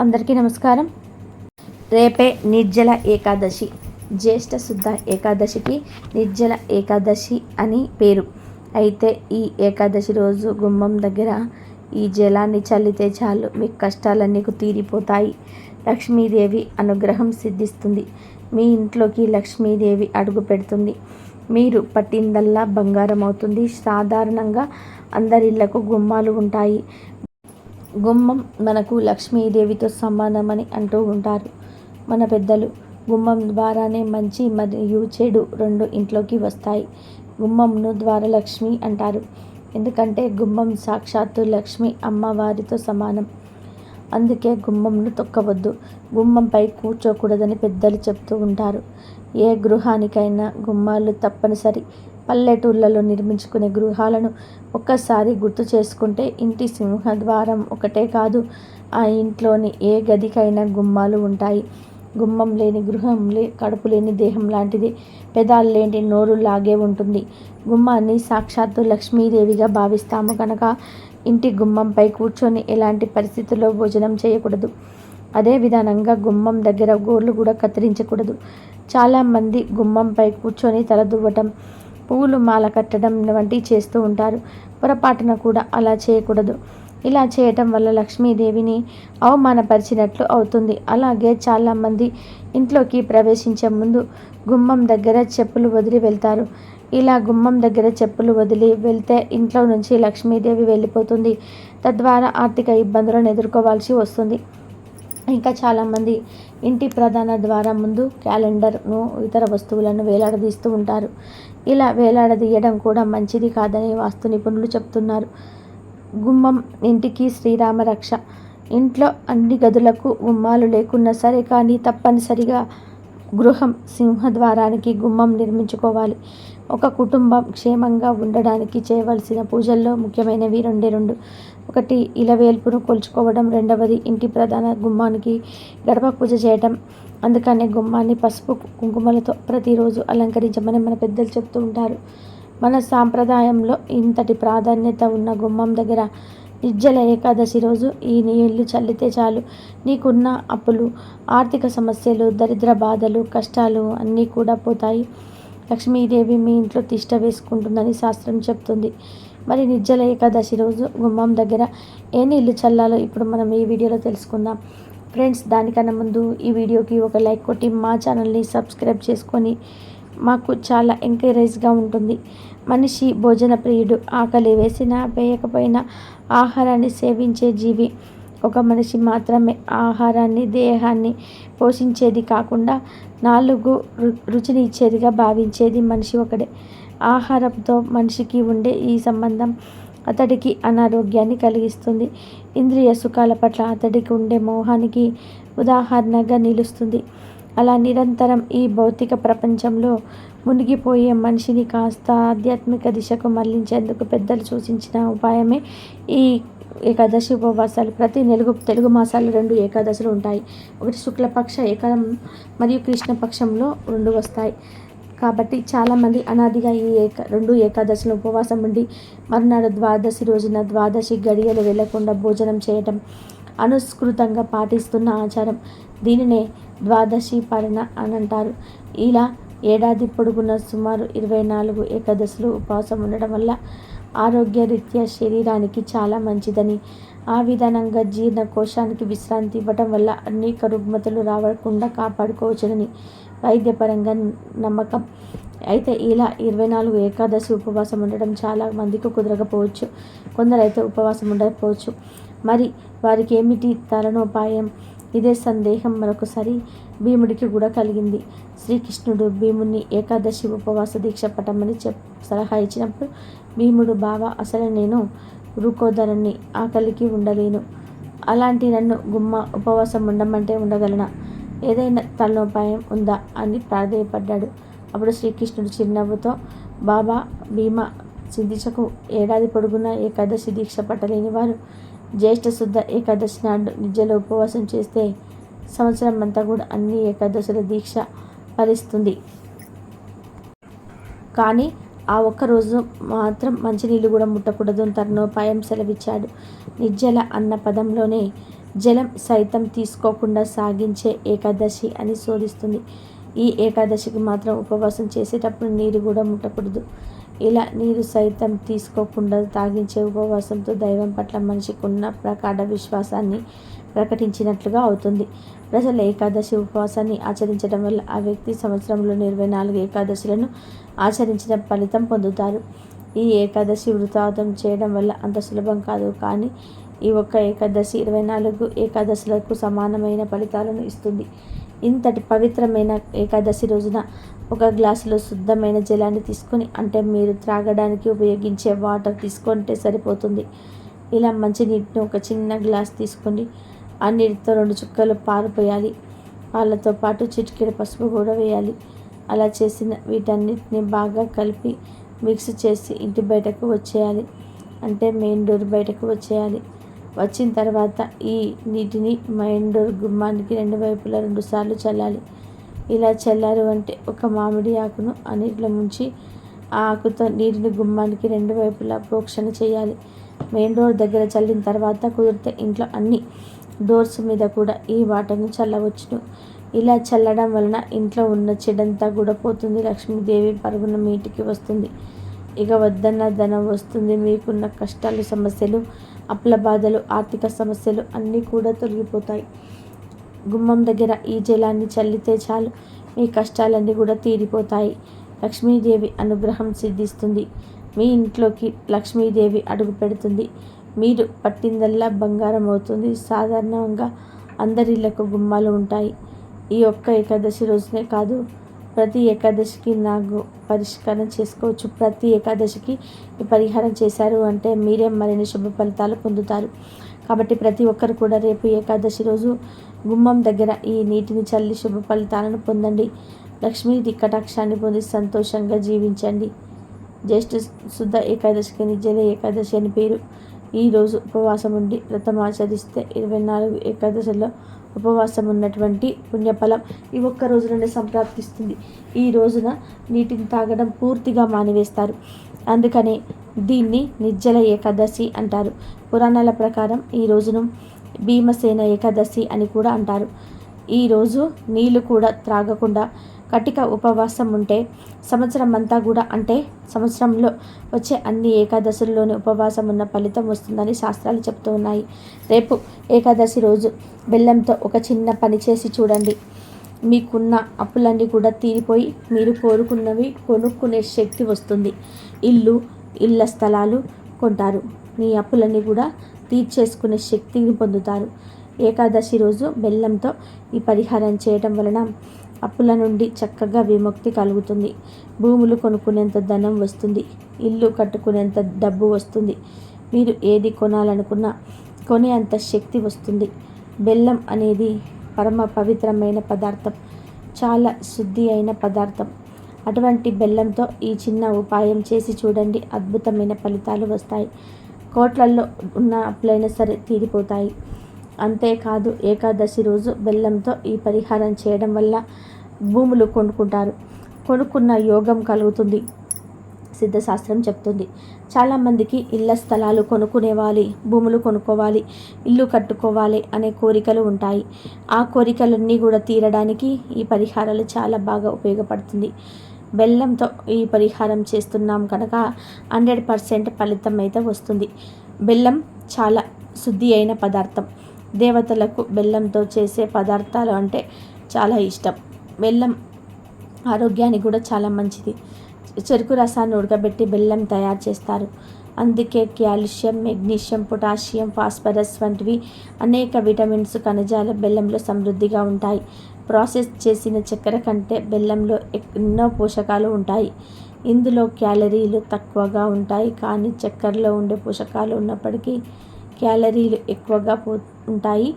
అందరికీ నమస్కారం. రేపే నిర్జల ఏకాదశి జ్యేష్ఠ శుద్ధ ఏకాదశికి నిర్జల ఏకాదశి అని పేరు. అయితే ఈ ఏకాదశి రోజు గుమ్మం దగ్గర ఈ జలాన్ని చల్లితే చాలు మీ కష్టాలన్నీ తీరిపోతాయి. లక్ష్మీదేవి అనుగ్రహం సిద్ధిస్తుంది. మీ ఇంట్లోకి లక్ష్మీదేవి అడుగు పెడుతుంది. మీరు పట్టిందల్లా బంగారం అవుతుంది. సాధారణంగా అందరిళ్ళకు గుమ్మాలు ఉంటాయి. గుమ్మం మనకు లక్ష్మీదేవితో సమానమని అంటూ ఉంటారు. మన పెద్దలు గుమ్మం ద్వారానే మంచి మరియు చెడు రెండు ఇంట్లోకి వస్తాయి. గుమ్మంను ద్వారలక్ష్మి అంటారు. ఎందుకంటే గుమ్మం సాక్షాత్తు లక్ష్మి అమ్మవారితో సమానం. అందుకే గుమ్మంను తొక్కవద్దు. గుమ్మంపై కూర్చోకూడదని పెద్దలు చెప్తూ ఉంటారు. ఏ గృహానికైనా గుమ్మాలు తప్పనిసరి. పల్లెటూళ్ళలో నిర్మించుకునే గృహాలను ఒక్కసారి గుర్తు చేసుకుంటే ఇంటి సింహద్వారం ఒకటే కాదు ఆ ఇంట్లోని ఏ గదికైనా గుమ్మాలు ఉంటాయి. గుమ్మం లేని గృహం లే కడుపు లేని దేహం లాంటిది. పెదాలు లేని నోరు లాగే ఉంటుంది. గుమ్మాన్ని సాక్షాత్తు లక్ష్మీదేవిగా భావిస్తాము కనుక ఇంటి గుమ్మంపై కూర్చొని ఎలాంటి పరిస్థితుల్లో భోజనం చేయకూడదు. అదే విధానంగా గుమ్మం దగ్గర గోర్లు కూడా కత్తిరించకూడదు. చాలామంది గుమ్మంపై కూర్చొని తలదువ్వటం పువ్వులు మాల కట్టడం వంటివి చేస్తూ ఉంటారు. పొరపాటున కూడా అలా చేయకూడదు. ఇలా చేయటం వల్ల లక్ష్మీదేవిని అవమానపరిచినట్లు అవుతుంది. అలాగే చాలామంది ఇంట్లోకి ప్రవేశించే ముందు గుమ్మం దగ్గర చెప్పులు వదిలి వెళ్తారు. ఇలా గుమ్మం దగ్గర చెప్పులు వదిలి వెళ్తే ఇంట్లో నుంచి లక్ష్మీదేవి వెళ్ళిపోతుంది. తద్వారా ఆర్థిక ఇబ్బందులను ఎదుర్కోవాల్సి వస్తుంది. ఇంకా చాలామంది ఇంటి ప్రధాన ద్వారం ముందు క్యాలెండర్ను ఇతర వస్తువులను వేలాడదీస్తూ ఉంటారు. ఇలా వేలాడదీయడం కూడా మంచిది కాదని వాస్తు నిపుణులు చెప్తున్నారు. గుమ్మం ఇంటికి శ్రీరామ రక్ష. ఇంట్లో అన్ని గదులకు గుమ్మాలు లేకున్నా సరే కానీ తప్పనిసరిగా గృహం సింహద్వారానికి గుమ్మం నిర్మించుకోవాలి. ఒక కుటుంబం క్షేమంగా ఉండడానికి చేయవలసిన పూజల్లో ముఖ్యమైనవి రెండే రెండు. ఒకటి ఇలవేల్పును కొలుచుకోవడం. రెండవది ఇంటి ప్రధాన గుమ్మానికి గడప పూజ చేయటం. అందుకనే గుమ్మాన్ని పసుపు కుంకుమలతో ప్రతిరోజు అలంకరించమని మన పెద్దలు చెప్తూ ఉంటారు. మన సాంప్రదాయంలో ఇంతటి ప్రాధాన్యత ఉన్న గుమ్మం దగ్గర నిర్జల ఏకాదశి రోజు ఈ నీళ్ళు చల్లితే చాలు. నీకున్న అప్పులు ఆర్థిక సమస్యలు దరిద్ర బాధలు కష్టాలు అన్నీ కూడా పోతాయి. లక్ష్మీదేవి మీ ఇంట్లో తిష్ట వేసుకుంటుందని శాస్త్రం చెప్తుంది. మరి నిర్జల ఏకాదశి రోజు గుమ్మం దగ్గర ఏ నీళ్ళు చల్లాలో ఇప్పుడు మనం ఈ వీడియోలో తెలుసుకుందాం. ఫ్రెండ్స్ దానికన్నా ముందు ఈ వీడియోకి ఒక లైక్ కొట్టి మా ఛానల్ని సబ్స్క్రైబ్ చేసుకొని మాకు చాలా ఎంకరేజ్గా ఉంటుంది. మనిషి భోజన ప్రియుడు ఆకలి వేసినా వేయకపోయినా ఆహారాన్ని సేవించే జీవి. ఒక మనిషి మాత్రమే ఆహారాన్ని దేహాన్ని పోషించేది కాకుండా నాలుగు రుచిని ఇచ్చేదిగా భావించేది మనిషి ఒకడే. ఆహారంతో మనిషికి ఉండే ఈ సంబంధం అతడికి అనారోగ్యాన్ని కలిగిస్తుంది. ఇంద్రియ సుఖాల పట్ల అతడికి ఉండే మోహానికి ఉదాహరణగా నిలుస్తుంది. అలా నిరంతరం ఈ భౌతిక ప్రపంచంలో మునిగిపోయే మనిషిని కాస్త ఆధ్యాత్మిక దిశకు మళ్ళించేందుకు పెద్దలు సూచించిన ఉపాయమే ఈ ఏకాదశి ఉపవాసాలు. ప్రతి నెలుగు తెలుగు మాసాలు రెండు ఏకాదశులు ఉంటాయి. ఒకటి శుక్లపక్ష ఏకం మరియు కృష్ణపక్షంలో రెండు వస్తాయి. కాబట్టి చాలామంది అనాదిగా ఈ ఏక రెండు ఏకాదశిలో ఉపవాసం ఉండి మర్నాడు ద్వాదశి రోజున ద్వాదశి గడియలు వెళ్ళకుండా భోజనం చేయటం అనుస్కృతంగా పాటిస్తున్న ఆచారం. దీనినే ద్వాదశి పరణ అని అంటారు ఇలా ఏడాది పొడుగున సుమారు ఇరవై నాలుగు ఏకాదశులు ఉపవాసం ఉండడం వల్ల ఆరోగ్యరీత్యా శరీరానికి చాలా మంచిదని ఆ విధానంగా జీర్ణకోశానికి విశ్రాంతి ఇవ్వటం వల్ల అనేక రుగ్మతలు రావకుండా కాపాడుకోవచ్చునని వైద్యపరంగా నమ్మకం. అయితే ఇలా ఇరవై నాలుగు ఏకాదశి ఉపవాసం ఉండడం చాలా మందికి కుదరకపోవచ్చు. కొందరైతే ఉపవాసం ఉండకపోవచ్చు. మరి వారికి ఏమిటి తలనోపాయం? ఇదే సందేహం మరొకసారి భీముడికి కూడా కలిగింది. శ్రీకృష్ణుడు భీముని ఏకాదశి ఉపవాస దీక్ష పట్టమని చెప్ సలహా ఇచ్చినప్పుడు భీముడు బావ అసలు నేను రుకోదరుణ్ణి ఆకలికి ఉండలేను. అలాంటి నన్ను గుమ్మ ఉపవాసం ఉండమంటే ఉండగలనా? ఏదైనా తలనోపాయం ఉందా అని ప్రాధేయపడ్డాడు. అప్పుడు శ్రీకృష్ణుడు చిరునవ్వుతో బాబా భీమ సిద్ధించకు. ఏడాది పొడుగున ఏకాదశి దీక్ష పట్టలేని వారు. జ్యేష్ఠ శుద్ధ ఏకాదశి నాడు నిజలో ఉపవాసం చేస్తే సంవత్సరం అంతా కూడా అన్ని ఏకాదశుల దీక్ష ఫలిస్తుంది. కానీ ఆ ఒక్కరోజు మాత్రం మంచినీళ్ళు కూడా ముట్టకూడదు తరుణోపాయం సెలవిచ్చాడు. నిర్జల అన్న పదంలోనే జలం సైతం తీసుకోకుండా సాగించే ఏకాదశి అని శోధిస్తుంది. ఈ ఏకాదశికి మాత్రం ఉపవాసం చేసేటప్పుడు నీరు కూడా ముట్టకూడదు. ఇలా నీరు సైతం తీసుకోకుండా తాగించే ఉపవాసంతో దైవం పట్ల మనిషికి ఉన్న ప్రకాడ విశ్వాసాన్ని ప్రకటించినట్లుగా అవుతుంది. ప్రజలు ఏకాదశి ఉపవాసాన్ని ఆచరించడం వల్ల ఆ వ్యక్తి సంవత్సరంలో ఇరవై నాలుగు ఏకాదశులను ఆచరించిన ఫలితం పొందుతారు. ఈ ఏకాదశి వృతాతం చేయడం వల్ల అంత సులభం కాదు కానీ ఈ ఒక్క ఏకాదశి ఇరవై నాలుగు ఏకాదశులకు సమానమైన ఫలితాలను ఇస్తుంది. ఇంతటి పవిత్రమైన ఏకాదశి రోజున ఒక గ్లాసులో శుద్ధమైన జలాన్ని తీసుకొని అంటే మీరు త్రాగడానికి ఉపయోగించే వాటర్ తీసుకుంటే సరిపోతుంది. ఇలా మంచి నీటిని ఒక చిన్న గ్లాస్ తీసుకొని ఆ నీటితో రెండు చుక్కలు పారిపోయాలి పాలతో పాటు చిటికెడు పసుపు కూడా వేయాలి. అలా చేసిన వీటన్నిటిని బాగా కలిపి మిక్స్ చేసి ఇంటి బయటకు వచ్చేయాలి. అంటే మెయిన్ డోర్ బయటకు వచ్చేయాలి. వచ్చిన తర్వాత ఈ నీటిని మెయిన్ డోర్ గుమ్మానికి రెండు వైపులా రెండు సార్లు చల్లాలి. ఇలా చల్లారు అంటే ఒక మామిడి ఆకును ఆ నీటిలో ముంచి ఆ ఆకుతో నీటిని గుమ్మానికి రెండు వైపులా ప్రోక్షణ చేయాలి. మెయిన్ డోర్ దగ్గర చల్లిన తర్వాత కుదిరితే ఇంట్లో అన్ని డోర్స్ మీద కూడా ఈ వాటర్ను చల్లవచ్చును. ఇలా చల్లడం వలన ఇంట్లో ఉన్న చెడంతా కూడా పోతుంది. లక్ష్మీదేవి పరుగున మీటికి వస్తుంది. ఇక వద్దన్న ధనం వస్తుంది. మీకున్న కష్టాలు సమస్యలు అప్పుల బాధలు ఆర్థిక సమస్యలు అన్నీ కూడా తొలగిపోతాయి. గుమ్మం దగ్గర ఈ జలాన్ని చల్లితే చాలు మీ కష్టాలన్నీ కూడా తీరిపోతాయి. లక్ష్మీదేవి అనుగ్రహం సిద్ధిస్తుంది. మీ ఇంట్లోకి లక్ష్మీదేవి అడుగు పెడుతుంది. మీరు పట్టిందల్లా బంగారం అవుతుంది. సాధారణంగా అందరిళ్ళకు గుమ్మాలు ఉంటాయి. ఈ ఒక్క ఏకాదశి రోజునే కాదు ప్రతి ఏకాదశికి నాకు పరిష్కారం చేసుకోవచ్చు. ప్రతి ఏకాదశికి పరిహారం చేశారు అంటే మీరే మరిన్ని శుభ ఫలితాలు పొందుతారు. కాబట్టి ప్రతి ఒక్కరు కూడా రేపు ఏకాదశి రోజు గుమ్మం దగ్గర ఈ నీటిని చల్లి శుభ ఫలితాలను పొందండి. లక్ష్మీ కటాక్షాన్ని పొంది సంతోషంగా జీవించండి. జ్యేష్ఠ శుద్ధ ఏకాదశికి నిజల ఏకాదశి అని పేరు. ఈరోజు ఉపవాసం ఉండి వ్రతం ఆచరిస్తే ఇరవై నాలుగు ఏకాదశిలో ఉపవాసం ఉన్నటువంటి పుణ్యఫలం ఈ ఒక్క రోజులోనే సంప్రాప్తిస్తుంది. ఈ రోజున నీటిని తాగడం పూర్తిగా మానివేస్తారు. అందుకనే దీన్ని నిర్జల ఏకాదశి అంటారు. పురాణాల ప్రకారం ఈ రోజును భీమసేన ఏకాదశి అని కూడా అంటారు. ఈరోజు నీళ్ళు కూడా త్రాగకుండా కటిక ఉపవాసం ఉంటే సంవత్సరం అంతా కూడా అంటే సంవత్సరంలో వచ్చే అన్ని ఏకాదశుల్లోని ఉపవాసం ఉన్న ఫలితం వస్తుందని శాస్త్రాలు చెప్తూ ఉన్నాయి. రేపు ఏకాదశి రోజు బెల్లంతో ఒక చిన్న పని చేసి చూడండి. మీకున్న అప్పులన్నీ కూడా తీరిపోయి మీరు కోరుకున్నవి కొనుక్కునే శక్తి వస్తుంది. ఇల్లు ఇళ్ళ స్థలాలు కొంటారు. మీ అప్పులన్నీ కూడా తీర్చేసుకునే శక్తిని పొందుతారు. ఏకాదశి రోజు బెల్లంతో ఈ పరిహారం చేయడం వలన అప్పుల నుండి చక్కగా విముక్తి కలుగుతుంది. భూములు కొనుక్కునేంత ధనం వస్తుంది. ఇల్లు కట్టుకునేంత డబ్బు వస్తుంది. మీరు ఏది కొనాలనుకున్నా కొనే అంత శక్తి వస్తుంది. బెల్లం అనేది పరమ పవిత్రమైన పదార్థం. చాలా శుద్ధి అయిన పదార్థం. అటువంటి బెల్లంతో ఈ చిన్న ఉపాయం చేసి చూడండి. అద్భుతమైన ఫలితాలు వస్తాయి. కోట్లల్లో ఉన్న అప్పులైనా సరే తీరిపోతాయి. అంతేకాదు ఏకాదశి రోజు బెల్లంతో ఈ పరిహారం చేయడం వల్ల భూములు కొనుక్కుంటారు. కొనుక్కున్న యోగం కలుగుతుంది సిద్ధశాస్త్రం చెప్తుంది. చాలామందికి ఇళ్ళ స్థలాలు కొనుక్కునేవాలి భూములు కొనుక్కోవాలి ఇల్లు కట్టుకోవాలి అనే కోరికలు ఉంటాయి. ఆ కోరికలన్నీ కూడా తీరడానికి ఈ పరిహారాలు చాలా బాగా ఉపయోగపడుతుంది. బెల్లంతో ఈ పరిహారం చేస్తున్నాం కనుక హండ్రెడ్ పర్సెంట్ ఫలితం అయితే వస్తుంది. బెల్లం చాలా శుద్ధి అయిన పదార్థం. దేవతలకు బెల్లంతో చేసే పదార్థాలు అంటే చాలా ఇష్టం. బెల్లం ఆరోగ్యానికి కూడా చాలా మంచిది. చెరుకు రసాన్ని ఉడకబెట్టి బెల్లం తయారు చేస్తారు. అందుకే కాల్షియం మెగ్నీషియం పొటాషియం ఫాస్ఫరస్ వంటివి అనేక విటమిన్స్ ఖనిజాలు బెల్లంలో సమృద్ధిగా ఉంటాయి. ప్రాసెస్ చేసిన చక్కెర కంటే బెల్లంలో ఎన్నో పోషకాలు ఉంటాయి. ఇందులో క్యాలరీలు తక్కువగా ఉంటాయి. కానీ చక్కెరలో ఉండే పోషకాలు ఉన్నప్పటికీ క్యాలరీలు ఎక్కువగా పో ఉంటాయి.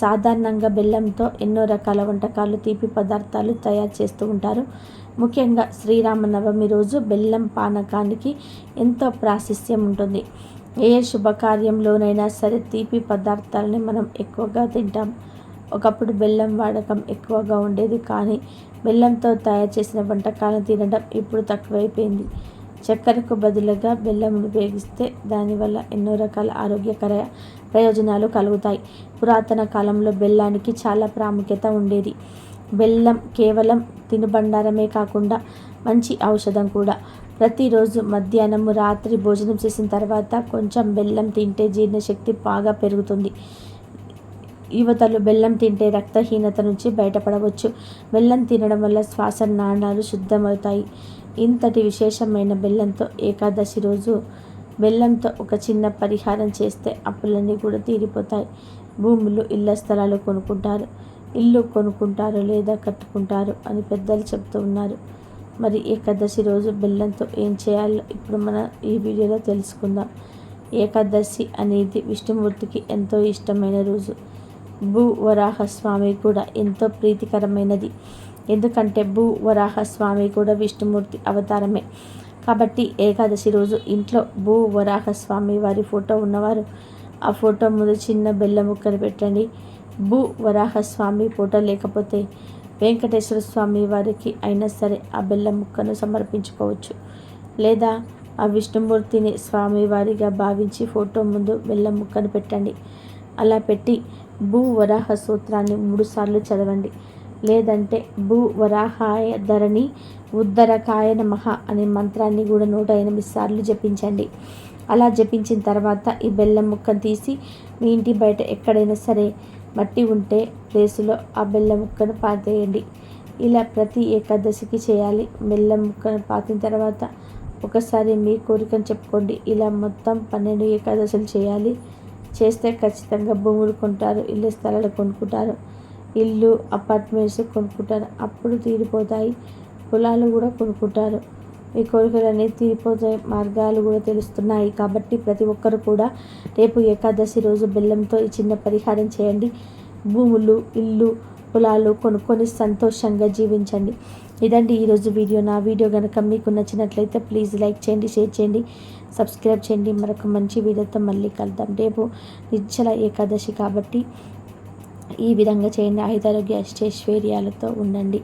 సాధారణంగా బెల్లంతో ఎన్నో రకాల వంటకాలు తీపి పదార్థాలు తయారు చేస్తూ ఉంటారు. ముఖ్యంగా శ్రీరామనవమి రోజు బెల్లం పానకానికి ఎంతో ప్రాశస్యం ఉంటుంది. ఏ శుభకార్యంలోనైనా సరే తీపి పదార్థాలని మనం ఎక్కువగా తింటాం. ఒకప్పుడు బెల్లం వాడకం ఎక్కువగా ఉండేది కానీ బెల్లంతో తయారు చేసిన వంటకాలను తినడం ఇప్పుడు తక్కువైపోయింది. చక్కెరకు బదులుగా బెల్లం ఉపయోగిస్తే దానివల్ల ఎన్నో రకాల ఆరోగ్యకర ప్రయోజనాలు కలుగుతాయి. పురాతన కాలంలో బెల్లానికి చాలా ప్రాముఖ్యత ఉండేది. బెల్లం కేవలం తినుబండారమే కాకుండా మంచి ఔషధం కూడా. ప్రతిరోజు మధ్యాహ్నం రాత్రి భోజనం చేసిన తర్వాత కొంచెం బెల్లం తింటే జీర్ణశక్తి బాగా పెరుగుతుంది. యువతలు బెల్లం తింటే రక్తహీనత నుంచి బయటపడవచ్చు. బెల్లం తినడం వల్ల శ్వాస నాణాలు శుద్ధమవుతాయి. ఇంతటి విశేషమైన బెల్లంతో ఏకాదశి రోజు బెల్లంతో ఒక చిన్న పరిహారం చేస్తే అప్పులన్నీ కూడా తీరిపోతాయి. భూములు ఇళ్ళ స్థలాలు కొనుక్కుంటారు. ఇల్లు కొనుక్కుంటారు లేదా కట్టుకుంటారు అని పెద్దలు చెప్తూ ఉన్నారు. మరి ఏకాదశి రోజు బెల్లంతో ఏం చేయాలో ఇప్పుడు మన ఈ వీడియోలో తెలుసుకుందాం. ఏకాదశి అనేది విష్ణుమూర్తికి ఎంతో ఇష్టమైన రోజు. భూ వరాహస్వామి కూడా ఎంతో ప్రీతికరమైనది. ఎందుకంటే భూ వరాహస్వామి కూడా విష్ణుమూర్తి అవతారమే. కాబట్టి ఏకాదశి రోజు ఇంట్లో భూ వరాహస్వామి వారి ఫోటో ఉన్నవారు ఆ ఫోటో ముందు చిన్న బెల్ల ముక్కలు పెట్టండి. భూ వరాహస్వామి ఫోటో లేకపోతే వెంకటేశ్వర స్వామి వారికి అయినా సరే ఆ బెల్ల ముక్కను సమర్పించుకోవచ్చు. లేదా ఆ విష్ణుమూర్తిని స్వామివారిగా భావించి ఫోటో ముందు బెల్లం ముక్కను పెట్టండి. అలా పెట్టి భూ వరాహ సూత్రాన్ని మూడుసార్లు చదవండి. లేదంటే భూ వరాహాయ ధరణి ఉద్దరకాయ నమః అనే మంత్రాన్ని కూడా నూట ఎనిమిది సార్లు జపించండి. అలా జపించిన తర్వాత ఈ బెల్లం ముక్కను తీసి మీ ఇంటి బయట ఎక్కడైనా సరే మట్టి ఉంటే ప్లేసులో ఆ బెల్లం ముక్కను పాతేయండి. ఇలా ప్రతి ఏకాదశికి చేయాలి. బెల్లం ముక్కను పాతిన తర్వాత ఒకసారి మీ కోరికను చెప్పుకోండి. ఇలా మొత్తం పన్నెండు ఏకాదశులు చేయాలి. చేస్తే ఖచ్చితంగా భూములు కొంటారు ఇల్లు స్థలాలు కొనుక్కుంటారు ఇల్లు అపార్ట్మెంట్స్ కొనుక్కుంటారు. అప్పుడు తీరిపోతాయి పొలాలు కూడా కొనుక్కుంటారు. మీ కోరికలన్నీ తీరిపోతే మార్గాలు కూడా తెలుస్తున్నాయి. కాబట్టి ప్రతి ఒక్కరు కూడా రేపు ఏకాదశి రోజు బెల్లంతో ఈ చిన్న పరిహారం చేయండి. భూములు ఇల్లు పొలాలు కొనుక్కొని సంతోషంగా జీవించండి. ఇదండి ఈరోజు వీడియో. నా వీడియో కనుక మీకు నచ్చినట్లయితే ప్లీజ్ లైక్ చేయండి షేర్ చేయండి. సబ్స్క్రైబ్ చేయండి. మరొక మంచి వీడియోతో మళ్ళీ కలుద్దాం. రేపు నిశ్చల ఏకాదశి కాబట్టి ఈ విధంగా చేయండి. ఐదారోగ్య అష్టైశ్వర్యాలతో ఉండండి.